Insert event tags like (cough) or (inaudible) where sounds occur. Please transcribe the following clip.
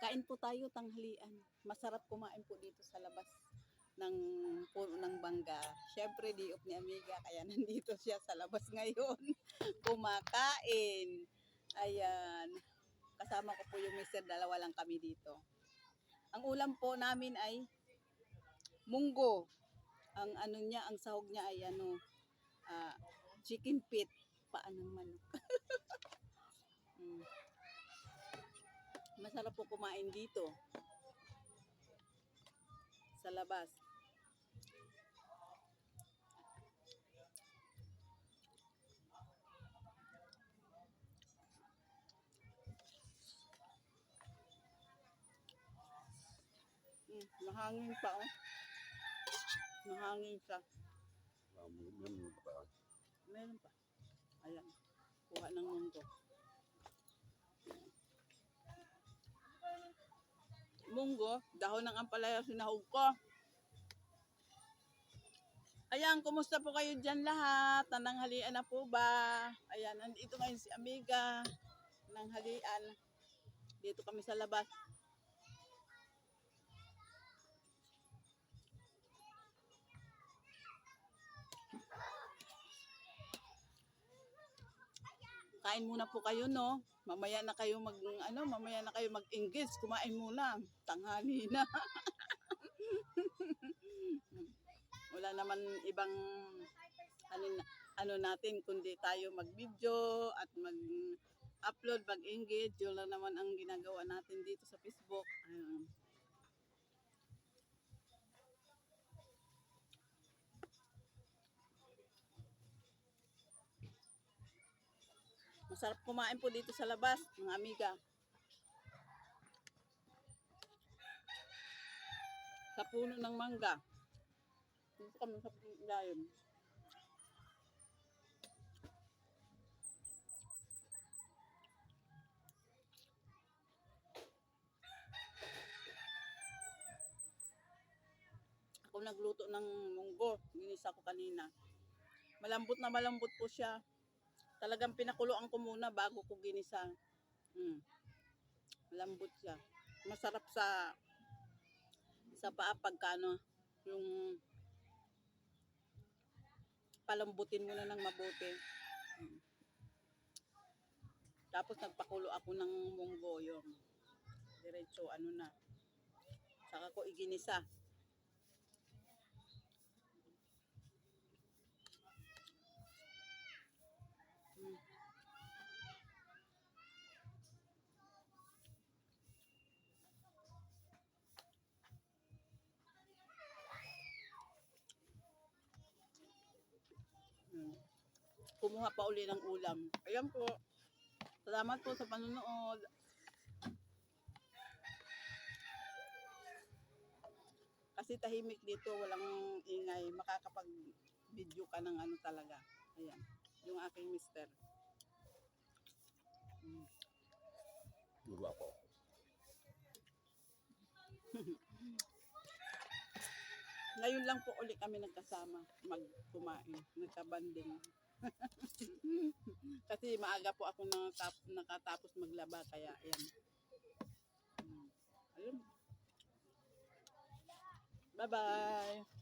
Kain po tayo tanghalian. Masarap kumain po dito sa labas ng puno ng bangga. Siyempre, di off ni Amiga, kaya (laughs) nandito siya sa labas ngayon. (laughs) Kumakain. Ayan. Kasama ko po yung mister, dalawa lang kami dito. Ang ulam po namin ay munggo. Ang ano niya, ang sahog niya ay ano, ah, chicken pit. Paanong manok. (laughs) Mm. Masarap po kumain dito. Sa labas. Mm, mahangin pa oh. Mahangin siya. Meron pa. Meron pa. Ayan. Kuha ng mundo. Munggo, dahon ng ampalaya sinahog ko. Ayan, kumusta po kayo dyan lahat? Nananghalian na po ba? Ayan, nandito ngayon si Amiga. Nanghalian. Dito kami sa labas. Kain muna po kayo, no? Mamaya na kayo mag, ano, mamaya na kayo mag-engage. Kumain muna. Tanghali na. (laughs) Wala naman ibang ano, ano natin kundi tayo mag-video at mag-upload, mag-engage. Yun lang naman ang ginagawa natin dito sa Facebook. Ayun. Masarap kumain po dito sa labas, mga amiga. Sa puno ng mangga. Dito kami sa layon. Ako nagluto ng munggo. Ginisa ko kanina. Malambot na malambot po siya. Talagang pinakuluan ko muna bago ko ginisa. Mm. Malambot siya. Masarap sa sa paa pagka ano, yung palambutin mo na ng mabuti. Mm. Tapos nagpakulo ako ng munggo yung diretso ano na. Saka ko iginisa. Kumuha pa uli ng ulam. Ayan po. Salamat po sa panonood. Kasi tahimik dito, walang ingay. Makakapag-video ka ng ano talaga. Ayan. Yung aking mister. Mm. Duro ako. (laughs) Ngayon lang po uli kami nagkasama magkumain, nagkabanding. (laughs) Kasi maaga po ako nakatap, nakatapos maglaba kaya ayan. Mm. Ayun. Bye-bye.